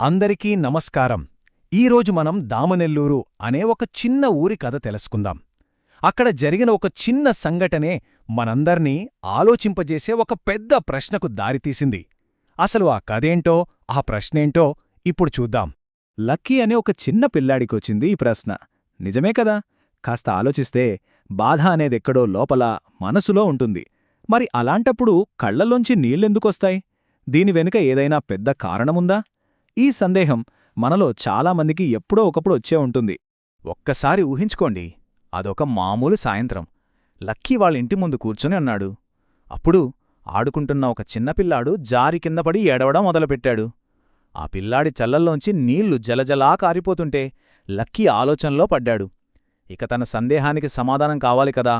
అందరికీ నమస్కారం. ఈరోజు మనం దామనెల్లూరు అనే ఒక చిన్న ఊరి కథ తెలుసుకుందాం. అక్కడ జరిగిన ఒక చిన్న సంఘటనే మనందర్నీ ఆలోచింపజేసే ఒక పెద్ద ప్రశ్నకు దారితీసింది. అసలు ఆ కథేంటో ఆ ప్రశ్నేంటో ఇప్పుడు చూద్దాం. లక్కీ అనే ఒక చిన్న పిల్లాడికొచ్చింది ఈ ప్రశ్న. నిజమే కదా? కాస్త ఆలోచిస్తే బాధ అనేదెక్కడో లోపల మనసులో ఉంటుంది. మరి అలాంటప్పుడు కళ్ళలోంచి నీళ్ళెందుకొస్తాయి? దీని వెనుక ఏదైనా పెద్ద కారణముందా? ఈ సందేహం మనలో చాలామందికి ఎప్పుడో ఒకప్పుడు వచ్చే ఉంటుంది. ఒక్కసారి ఊహించుకోండి అదొక మామూలు సాయంత్రం. లక్కీ వాళ్ళ ఇంటి ముందు కూర్చొని అన్నాడు. అప్పుడు ఆడుకుంటున్న ఒక చిన్నపిల్లాడు జారి కిందపడి ఏడవడం మొదలుపెట్టాడు. ఆ పిల్లాడి చల్లల్లోంచి నీళ్ళు జలజలా కారిపోతుంటే లక్కీ ఆలోచనలో పడ్డాడు. ఇక తన సందేహానికి సమాధానం కావాలి కదా.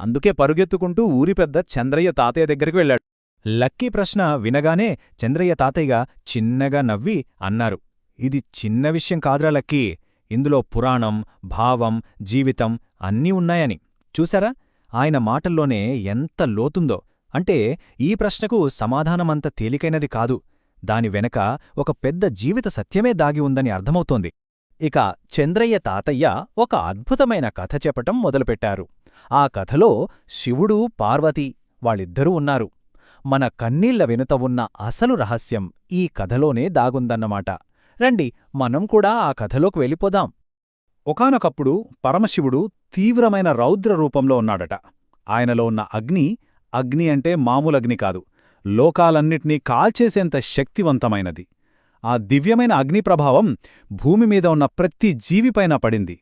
అందుకే పరుగెత్తుకుంటూ ఊరి పెద్ద చంద్రయ్య తాతయ్య దగ్గరికి వెళ్ళాడు. లక్కీ ప్రశ్న వినగానే చంద్రయ్య తాతయ్య చిన్నగా నవ్వి అన్నారు. ఇది చిన్న విషయం కాదురా లక్కీ. ఇందులో పురాణం భావం జీవితం అన్నీ ఉన్నాయని. చూసారా ఆయన మాటల్లోనే ఎంత లోతుందో. అంటే ఈ ప్రశ్నకు సమాధానమంత తేలికైనది కాదు. దాని వెనక ఒక పెద్ద జీవిత సత్యమే దాగి ఉందని అర్థమవుతోంది. ఇక చంద్రయ్య తాతయ్య ఒక అద్భుతమైన కథ చెప్పటం మొదలుపెట్టారు. ఆ కథలో శివుడు పార్వతి వాళ్ళిద్దరూ ఉన్నారు. మన కన్నీళ్ళ వెనుత ఉన్న అసలు రహస్యం ఈ కథలోనే దాగుందన్నమాట. రండి మనం కూడా ఆ కథలోకి వెళ్ళిపోదాం. ఒకానొకప్పుడు పరమశివుడు తీవ్రమైన రౌద్ర రూపంలో ఉన్నాడట. ఆయనలో ఉన్న అగ్ని అగ్ని అంటే మామూలు అగ్ని కాదు. లోకాలన్నిటినీ కాల్చేసేంత శక్తివంతమైనది. ఆ దివ్యమైన అగ్ని ప్రభావం భూమి మీద ఉన్న ప్రతి జీవిపైన పడింది.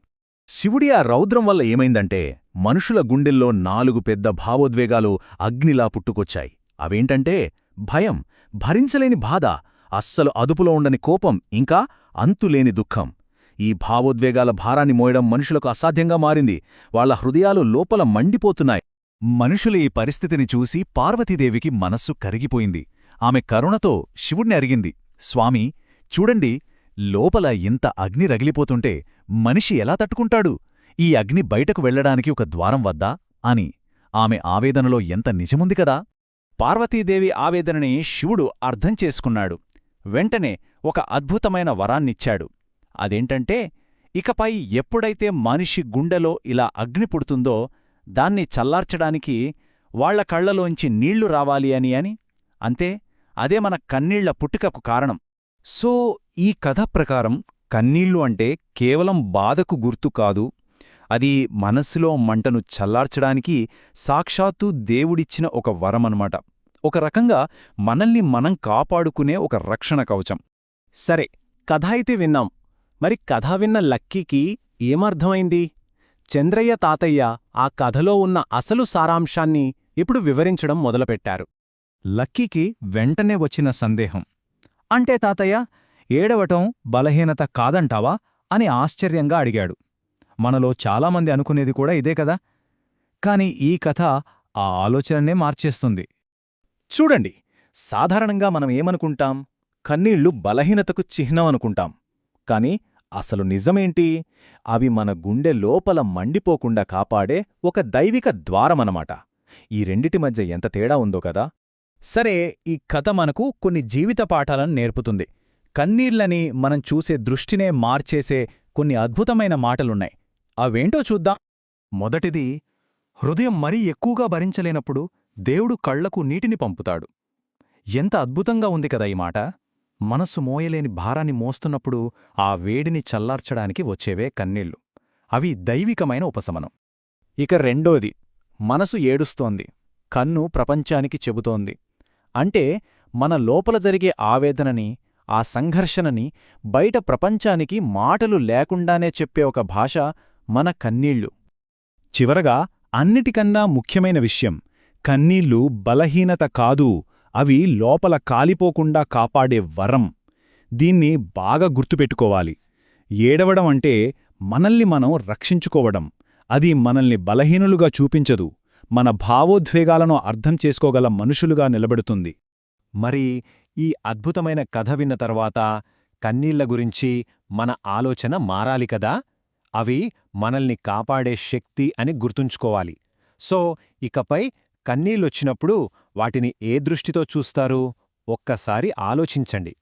శివుడి ఆ రౌద్రం వల్ల ఏమైందంటే మనుషుల గుండెల్లో నాలుగు పెద్ద భావోద్వేగాలు అగ్నిలా పుట్టుకొచ్చాయి. అవేంటంటే భయం భరించలేని బాధ అస్సలు అదుపులో ఉండని కోపం ఇంకా అంతులేని దుఃఖం. ఈ భావోద్వేగాల భారాన్ని మోయడం మనుషులకు అసాధ్యంగా మారింది. వాళ్ళ హృదయాలు లోపల మండిపోతున్నాయి. మనుషులు ఈ పరిస్థితిని చూసి పార్వతీదేవికి మనస్సు కరిగిపోయింది. ఆమె కరుణతో శివుణ్ణి అరిగింది. స్వామి చూడండి లోపల ఇంత అగ్ని రగిలిపోతుంటే మనిషి ఎలా తట్టుకుంటాడు? ఈ అగ్ని బయటకు వెళ్ళడానికి ఒక ద్వారం వద్దా? అని. ఆమె ఆవేదనలో ఎంత నిజముంది కదా? పార్వతీదేవి ఆవేదనని శివుడు అర్థం చేసుకున్నాడు. వెంటనే ఒక అద్భుతమైన వరాన్నిచ్చాడు. అదేంటంటే ఇకపై ఎప్పుడైతే మనిషి గుండెలో ఇలా అగ్ని పుడుతుందో దాన్ని చల్లార్చడానికి వాళ్ళ కళ్ళలోంచి నీళ్ళు రావాలి అని అని? అంతే అదే మన కన్నీళ్ళ పుట్టుకకు కారణం. సో ఈ కథ ప్రకారం కన్నీళ్ళు అంటే కేవలం బాధకు గుర్తు కాదు అది మనస్సులో మంటను చల్లార్చడానికి సాక్షాత్తు దేవుడిచ్చిన ఒక వరమనమాట. ఒక రకంగా మనల్ని మనం కాపాడుకునే ఒక రక్షణ కవచం. సరే కథ అయితే విన్నాం. మరి కథ విన్న లక్కీకి ఏమర్థమైంది? చంద్రయ్య తాతయ్య ఆ కథలో ఉన్న అసలు సారాంశాన్ని ఇప్పుడు వివరించడం మొదలుపెట్టారు. లక్కీకి వెంటనే వచ్చిన సందేహం. అంటే తాతయ్య ఏడవటం బలహీనత కాదంటావా? అని ఆశ్చర్యంగా అడిగాడు. మనలో చాలామంది అనుకునేది కూడా ఇదే కదా? కాని ఈ కథ ఆ ఆలోచననే మార్చేస్తుంది. చూడండి సాధారణంగా మనం ఏమనుకుంటాం? కన్నీళ్ళు బలహీనతకు చిహ్నం అనుకుంటాం. కాని అసలు నిజమేంటి? అవి మన గుండె లోపల మండిపోకుండా కాపాడే ఒక దైవిక ద్వారమనమాట ఈ రెండిటి మధ్య ఎంత తేడా ఉందో కదా? సరే ఈ కథ మనకు కొన్ని జీవిత పాఠాలను నేర్పుతుంది. కన్నీళ్ళని మనం చూసే దృష్టినే మార్చేసే కొన్ని అద్భుతమైన మాటలున్నాయి. అవేంటో చూద్దాం. మొదటిది హృదయం మరీ ఎక్కువగా భరించలేనప్పుడు దేవుడు కళ్ళకు నీటిని పంపుతాడు. ఎంత అద్భుతంగా ఉంది కదా ఈ మాట. మనస్సు మోయలేని భారాన్ని మోస్తున్నప్పుడు ఆ వేడిని చల్లార్చడానికి వచ్చేవే కన్నీళ్ళు. అవి దైవికమైన ఉపశమనం. ఇక రెండోది మనసు ఏడుస్తోంది. కన్ను ప్రపంచానికి చెబుతోంది. అంటే మన లోపల జరిగే ఆవేదనని ఆ సంఘర్షణని బయట ప్రపంచానికి మాటలు లేకుండానే చెప్పే ఒక భాష మన కన్నీళ్ళు. చివరగా అన్నిటికన్నా ముఖ్యమైన విషయం కన్నీళ్ళు బలహీనత కాదు అవి లోపల కాలిపోకుండా కాపాడే వరం. దీన్ని బాగా గుర్తుపెట్టుకోవాలి. ఏడవడం అంటే మనల్ని మనం రక్షించుకోవడం. అది మనల్ని బలహీనులుగా చూపించదు మన భావోద్వేగాలను అర్థం చేసుకోగల మనుషులుగా నిలబెడుతుంది. మరి ఈ అద్భుతమైన కథ విన్న తర్వాత కన్నీళ్ళ గురించి మన ఆలోచన మారాలి కదా? అవి మనల్ని కాపాడే శక్తి అని గుర్తుంచుకోవాలి. సో ఇకపై కన్నీళ్ళొచ్చినప్పుడు వాటిని ఏ దృష్టితో చూస్తారు? ఒక్కసారి ఆలోచించండి.